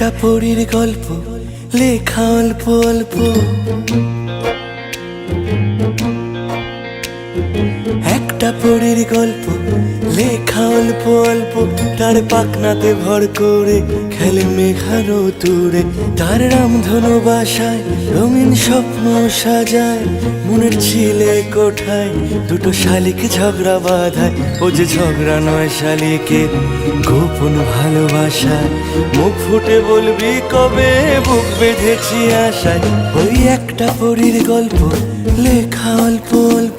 একটা পরীর গল্প লেখা অল্প অল্প। একটা পরীর গল্প অল্প অল্প তার পাকনাতে ভর করে খেলে মেঘারো দূরে তার রামধনু বাসায়, রঙিন স্বপ্ন সাজায়, মনের ছিলে কোঠায়, দুটো শালিকে ঝগড়া বাঁধায়। ও যে ঝগড়া নয় শালিকে, গোপন ভালোবাসায় মুখ ফুটে বলবি কবে, বুক বেঁধেছি আশায়। ওই একটা পরীর গল্প, লেখা অল্প অল্প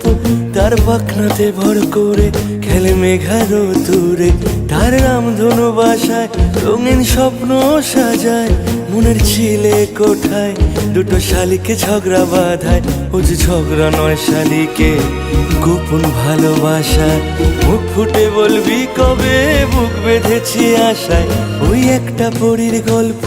তার পাখনাতে ভর করে খেলে মেঘারো দূরে। তার রামধনু বাসায়, রঙিন স্বপ্ন সাজায়। মনের ছিলে কোঠায়, দুটো শালিকে ঝগড়া বাঁধায়। ও যে ঝগড়া নয় শালিকে, গোপন ভালোবাসায়। মুখ ফুটে বলবি কবে বুক বেঁধেছি আশায়। ওই একটা পরীর গল্প।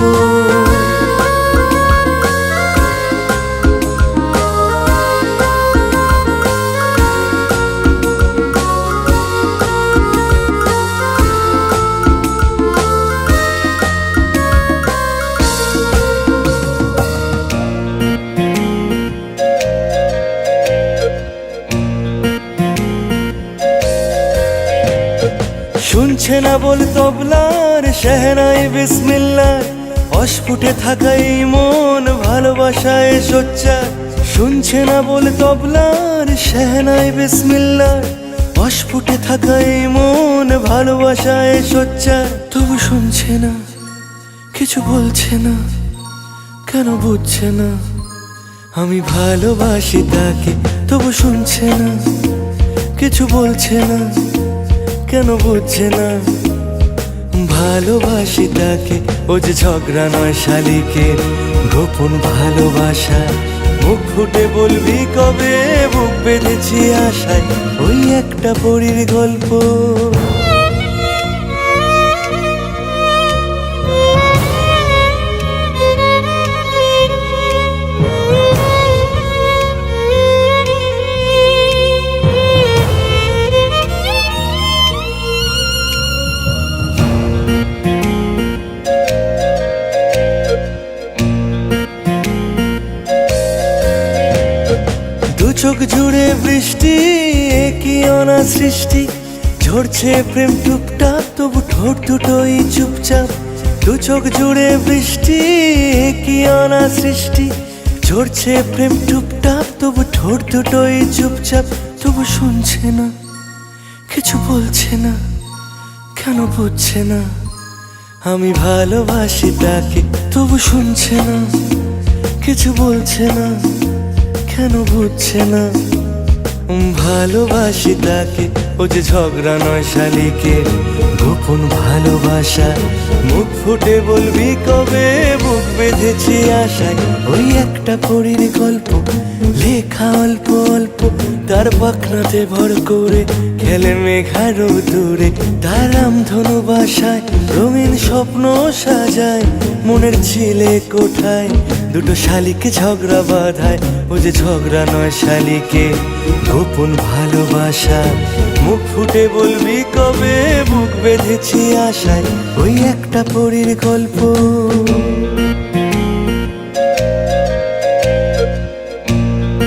শুনছে না বল তবলার শেহনাই বিসমিল্লার অস্ফুটে থাকা এই মন ভালোবাসায় সোচ্চার শুনছে না বল তবলার শেহনাই বিসমিল্লার অস্ফুটে থাকা এই মন ভালোবাসায় সোচ্চার তবু শুনছে না, কিছু বলছে না, কেন বুঝছে না? আমি ভালোবাসি তাকে, তবু শুনছে না, কিছু বলছে না। কেন বুঝছে না? ভালোবাসি তাকে, ও যে ঝগড়া নয় শালিকে। গোপন ভালোবাসা, মুখ ফুটে বলবি কবে? বুক বেঁধেছি আশায়, ওই একটা পরীর গল্প। চোখ জুড়ে বৃষ্টি কি অনা সৃষ্টি। ঝরছে প্রেম টুকটাক তবু ঠোঁট দুটোই চুপচাপ। দু চোখ জুড়ে বৃষ্টি কি অনা সৃষ্টি। ঝরছে প্রেম টুকটাক তবু ঠোঁট দুটোই চুপচাপ। তবু শুনছে না, কিছু বলছে না, কেন বুঝছে না? আমি ভালোবাসি তাকে, তবু শুনছে না, কিছু বলছে না। কেন বুঝছে না? ভালোবাসি তাকে, ও যে ঝগড়া নয় শালিকে। গোপন ভালোবাসা, মুখ ফুটে বলবি কবে? বুক বেঁধেছি আশায়, ওই একটা পরির গল্প, লেখা অল্প অল্প। তার পাখনাতে ভর করে খেলে মেঘারো দূরে। তার রামধনু বাসায় রঙিন স্বপ্ন সাজায়। মনের ছিলে কোঠায় দুটো শালিকে ঝগড়া বাঁধায়। ও যে ঝগড়া নয় শালিকে, গোপন ভালোবাসা। মুখ ফুটে বলবি কবে বুক বেঁধেছি আশায়। ওই একটা পরীর গল্প।